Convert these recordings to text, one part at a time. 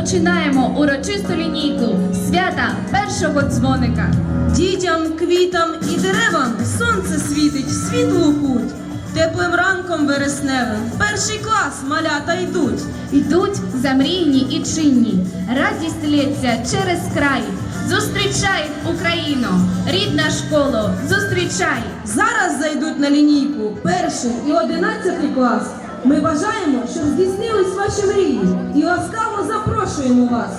розпочинаємо урочисту лінійку свята першого дзвоника. Дітям, квітам і деревам сонце світить в світлу путь. Теплим ранком вересневим перший клас малята йдуть. Йдуть замрійні і чинні, радість лється через край. Зустрічай Україну, рідна школо, зустрічай! Зараз зайдуть на лінійку перший і одинадцятий клас. Ми бажаємо, щоб здійснились ваші мрії і ласкаво запрошуємо вас.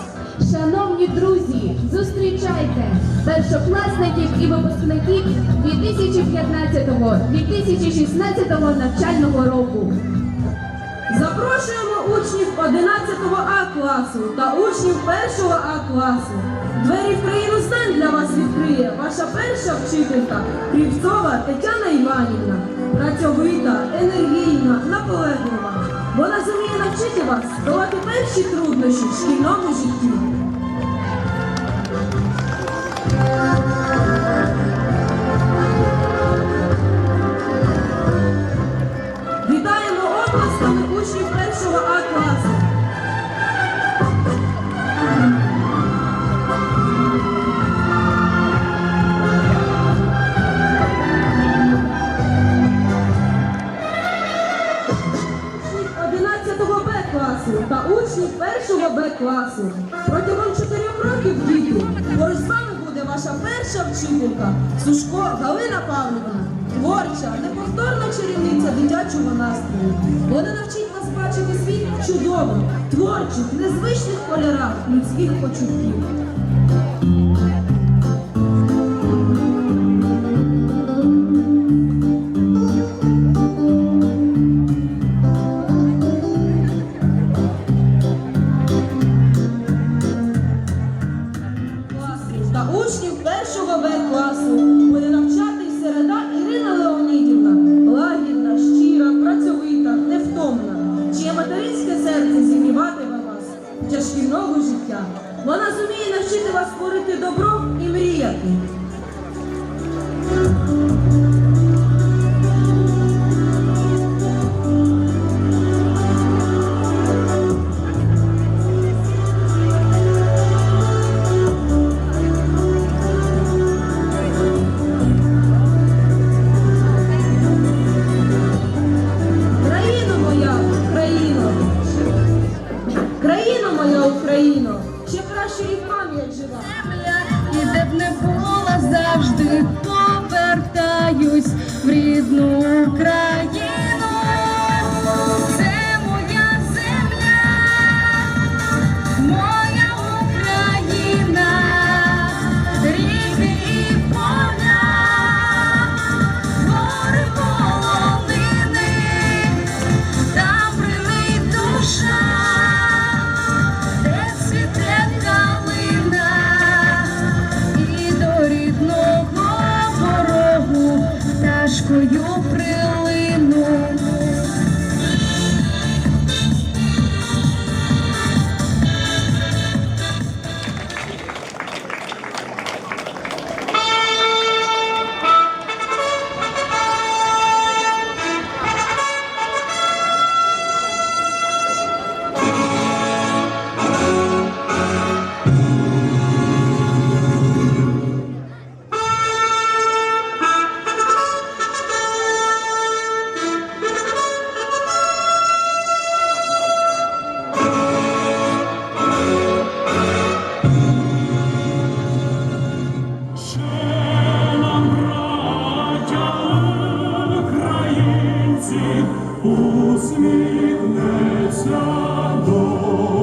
Шановні друзі, зустрічайте першокласників і випускників 2015-2016 навчального року. Запрошуємо учнів 11 А класу та учнів 1 А класу. Двері в країну знань для вас відкриє ваша перша вчителька Кривцова Тетяна Іванівна. Працьовита, енергійна, наполеглива. Вона зуміє навчити вас долати перші труднощі в шкільному житті. Вітаємо обласками учнів першого А класу. Класу та учні першого Б класу. Протягом чотирьох років діти поруч з вами буде ваша перша вчителька Сушко Галина Павлівна. Творча, неповторна чарівниця дитячого настрою. Вона навчить вас бачити світ чудово, творчих, незвичних кольорах людських почуттів. Усміхнеться доля,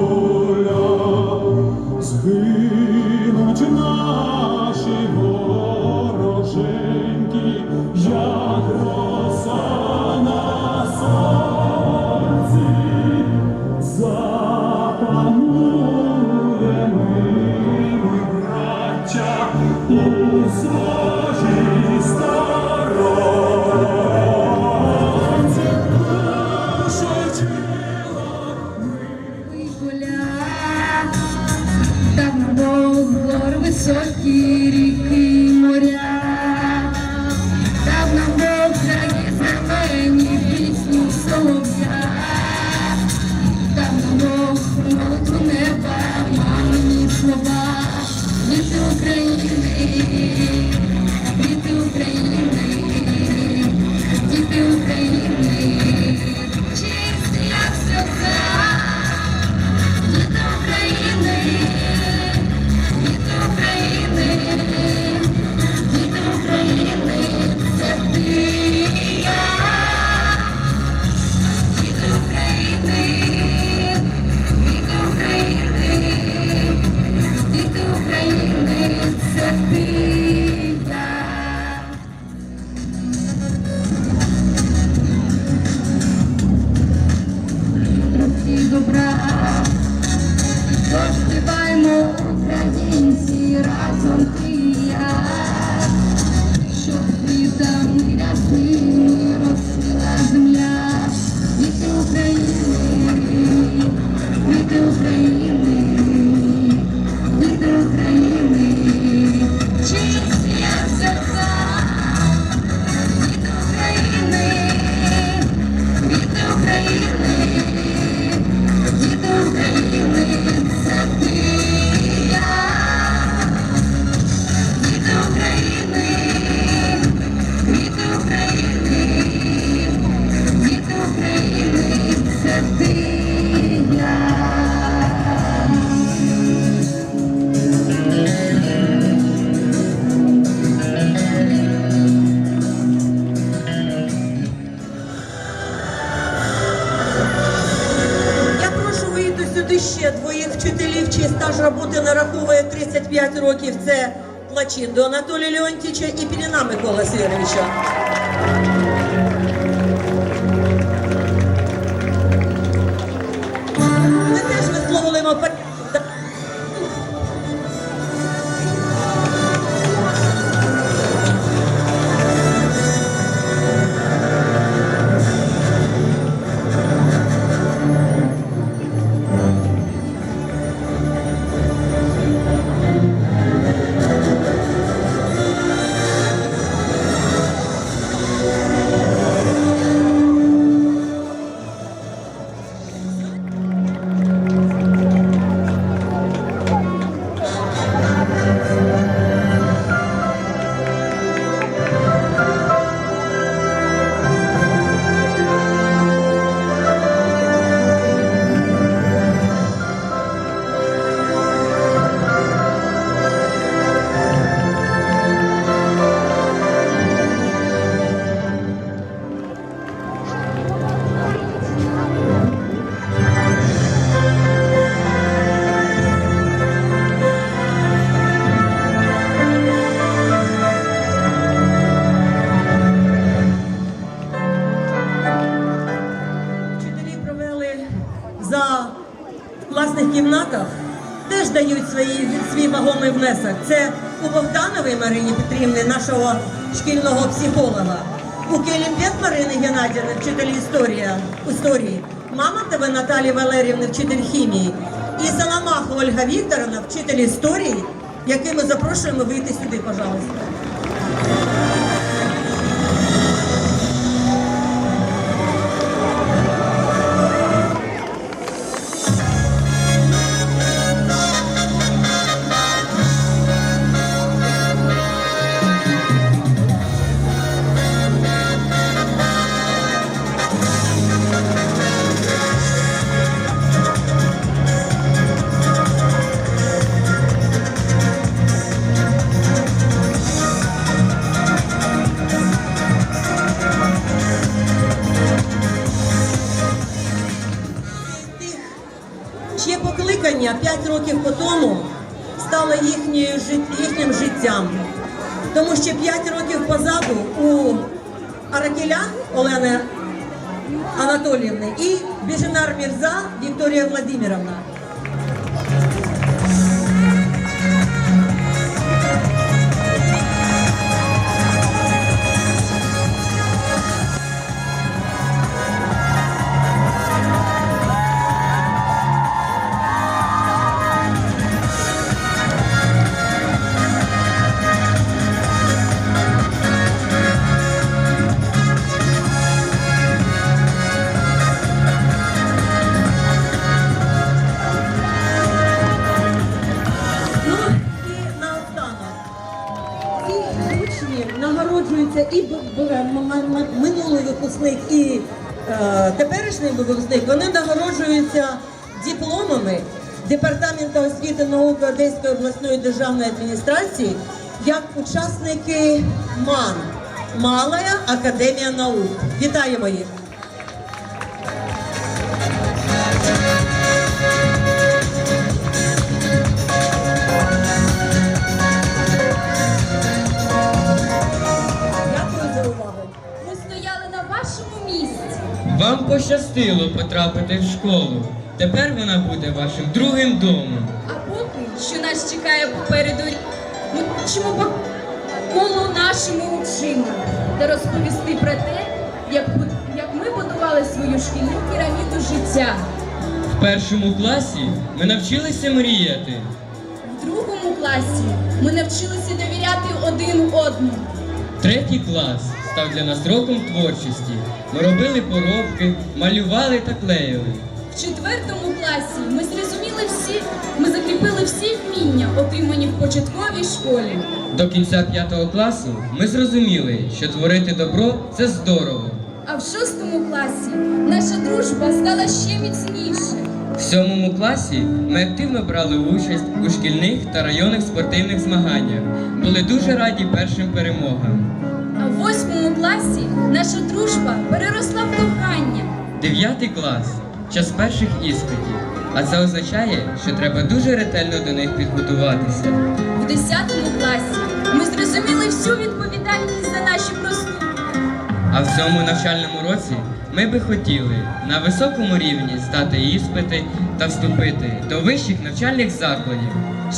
ще двоїх вчителів, чий стаж роботи нараховує 35 років. Це Плачинду Анатолія Леонтіча і Піліна Микола Сергійовича. Ми теж висловлюємо вчитель історія, історії, мама тебе Наталія Валерівни, вчитель хімії, і Саламах Ольга Вікторовна, вчитель історії, який ми запрошуємо вийти сюди, пожалуйста. Тому стала їхньою, їхнім життям. Тому що 5 років позаду у Аракеля Олени Анатоліївни і Біженар Мірза Вікторія Владимировна. Минулий випускник, і теперішній випускник. Вони нагороджуються дипломами Департаменту освіти науки Одеської обласної державної адміністрації як учасники МАН Малая Академія наук. Вітаємо їх! Вам пощастило потрапити в школу. Тепер вона буде вашим другим домом. А поки що нас чекає попереду, ми хочемо по колу нашими очима та розповісти про те, як, як ми будували свою шкільну піраміду життя. В першому класі ми навчилися мріяти. В другому класі ми навчилися довіряти один одному. Третій клас став для нас роком творчості. Ми робили поробки, малювали та клеїли. В четвертому класі ми зрозуміли всі, ми закріпили всі вміння, отримані в початковій школі. До кінця п'ятого класу ми зрозуміли, що творити добро це здорово. А в шостому класі наша дружба стала ще міцніше. В сьомому класі ми активно брали участь у шкільних та районних спортивних змаганнях. Були дуже раді першим перемогам. Класі наша дружба переросла в кохання. Дев'ятий клас час перших іспитів. А це означає, що треба дуже ретельно до них підготуватися. В десятому класі ми зрозуміли всю відповідальність за наші проступки. А в цьому навчальному році ми би хотіли на високому рівні здати іспити та вступити до вищих навчальних закладів.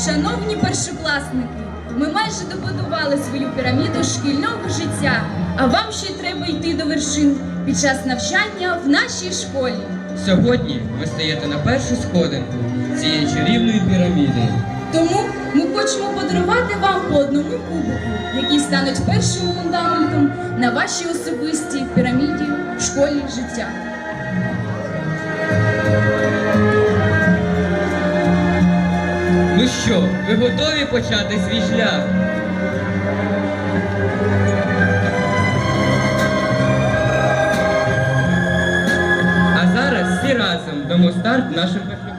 Шановні першокласники, ми майже добудували свою піраміду шкільного життя, а вам ще треба йти до вершин під час навчання в нашій школі. Сьогодні ви стаєте на першу сходинку цієї чарівної піраміди. Тому ми хочемо подарувати вам по одному кубику, який стануть першим фундаментом на вашій особистій піраміді в школі життя. Що, ви готові почати свій шлях? А зараз всі разом дамо старт нашим першим.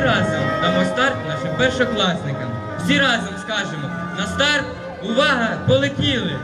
Разом дамо старт нашим першокласникам. Всі разом скажемо на старт, увага, полетіли!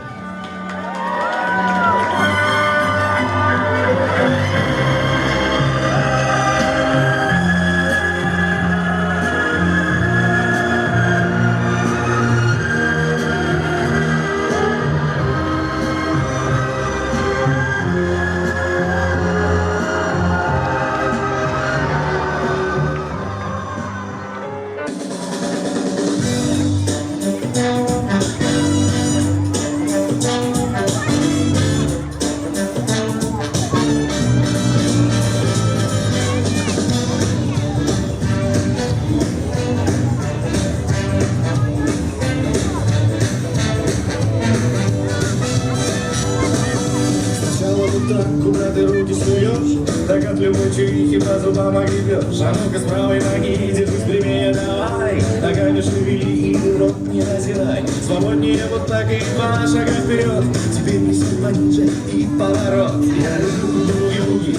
Куда ты руки суешь Так от любой чувихи по зубам огребешь. А ну-ка с правой ноги, держись прямее давай. Ногами шевели и рот не натирай. Свободнее вот так и два шага вперед. Теперь неси пониже и поворот. Я люблю буги-буги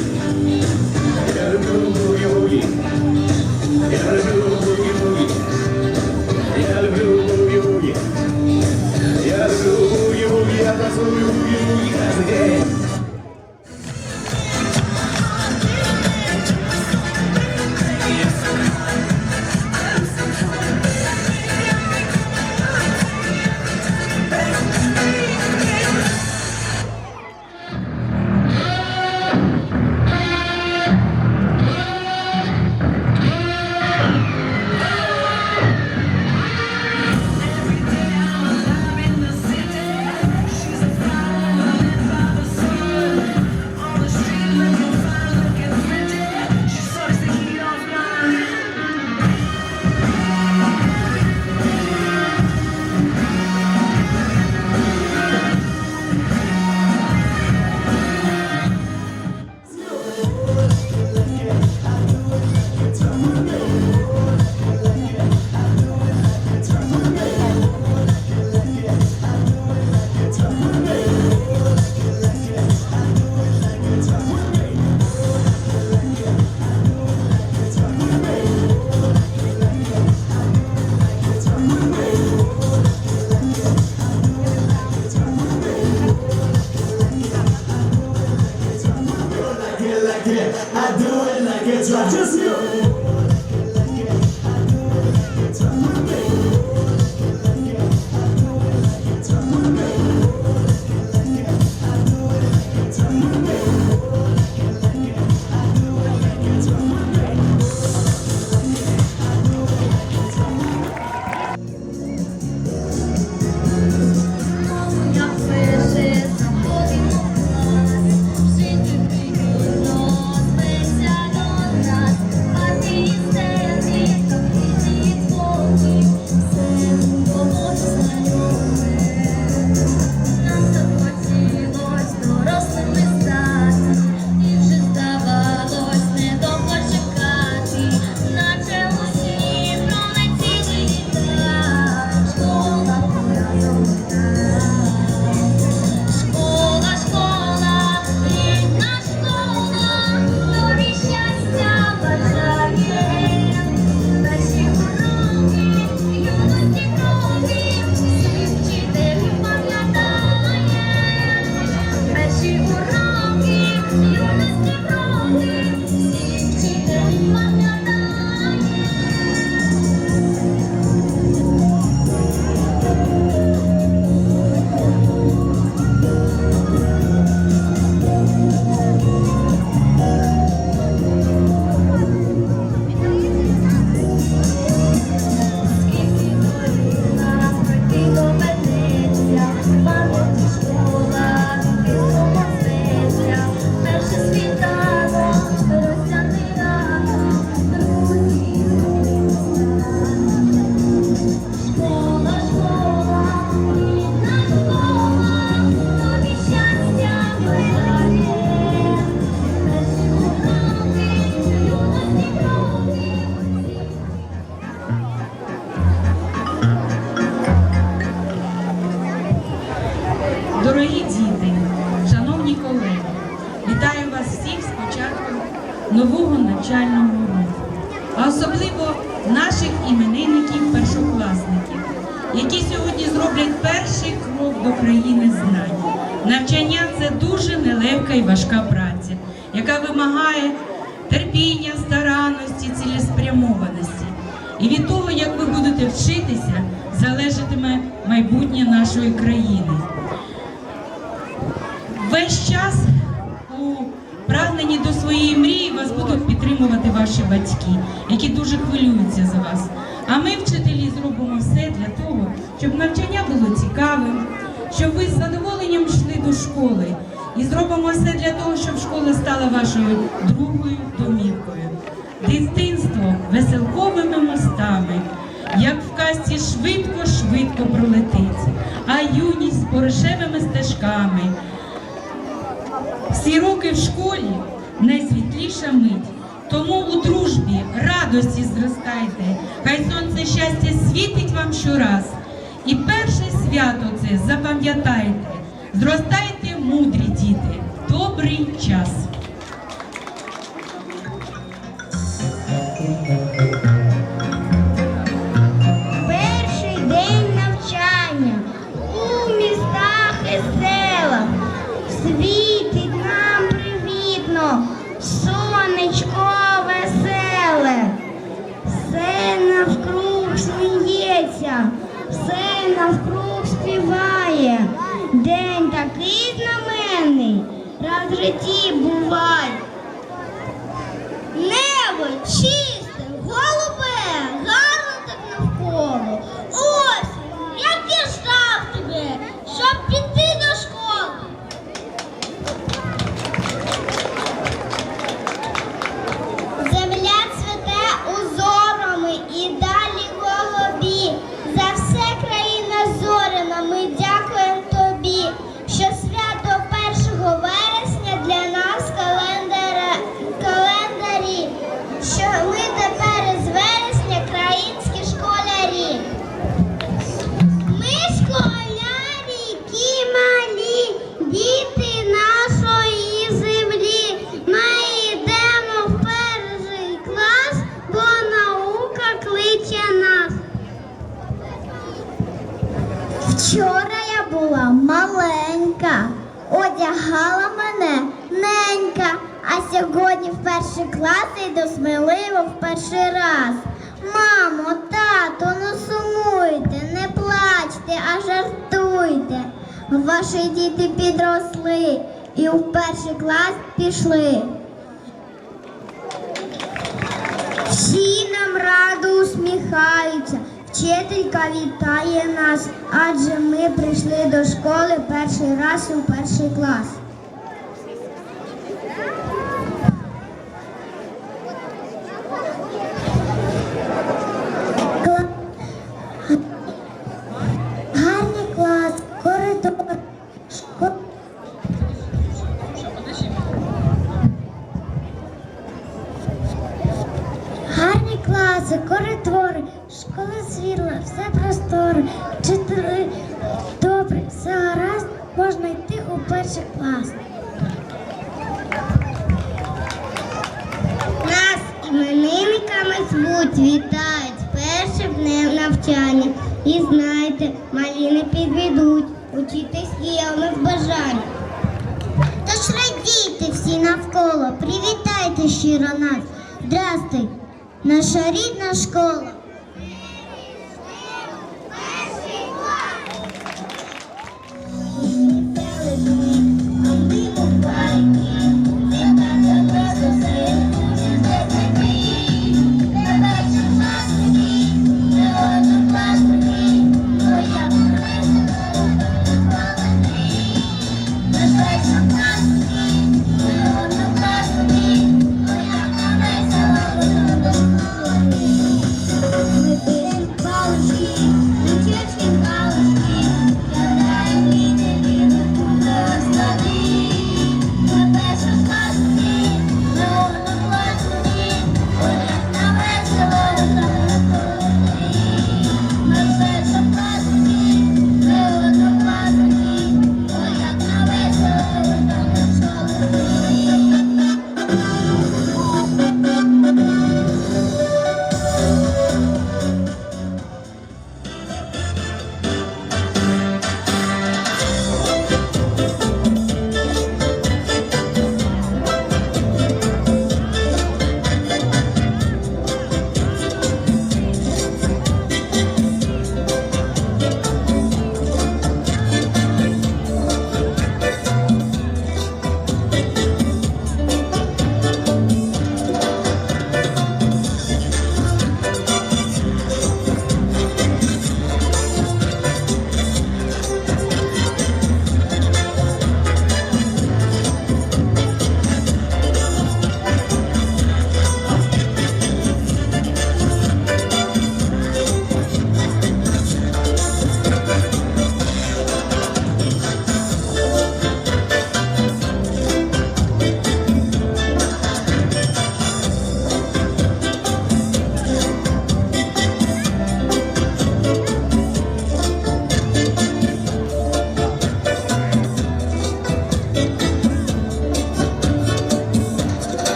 Навчання це дуже нелегка і важка праця, яка вимагає терпіння, старанності, цілеспрямованості. І від того, як ви будете вчитися, залежатиме майбутнє нашої країни. Весь час у прагненні до своєї мрії вас будуть підтримувати ваші батьки, які дуже хвилюються за вас. А ми, вчителі, зробимо все для того, щоб навчання було цікавим, щоб ви з задоволенням йшли до школи. І зробимо все для того, щоб школа стала вашою другою домівкою. Дитинство веселковими мостами, як в казці швидко-швидко пролетить, а юність поришевими стежками. Всі роки в школі найсвітліша мить. Тому у дружбі, радості зростайте, хай сонце щастя світить вам щораз. І перше свято це запам'ятайте, зростайте, мудрі діти, добрий час. Житті буває. Перший клас йду сміливо в перший раз. Мамо, тато, не сумуйте, не плачте, а жартуйте. Ваші діти підросли і в перший клас пішли. Всі нам радо усміхаються, вчителька вітає нас, адже ми прийшли до школи перший раз у перший клас. Перший клас. Нас іменинниками звуть, вітають першим днем навчання. І знайте, малі не підведуть, учитись є у них бажання. Тож радійте всі навколо, привітайте щиро нас. Здрастуй, наша рідна школа.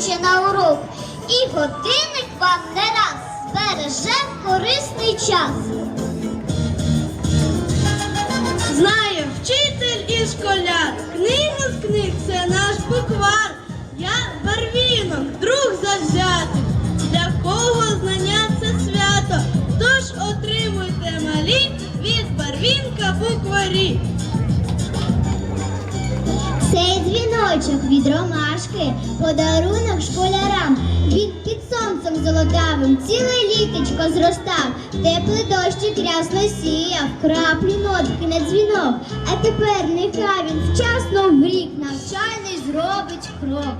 Покличе на урок, і годинник вам не раз збереже корисний час. Знає вчитель і школяр, книга з книг це наш буквар. Я барвінок, друг завзятий, для кого знання це свято. Тож отримуйте малі від барвінка букварі. Цей дзвіночок від ромашки, подарунок школярам. Він під сонцем золотавим ціле літочко зростав, теплий дощик рясно сіяв, краплі нотки на дзвінок. А тепер нехай він вчасно в рік навчальний зробить крок.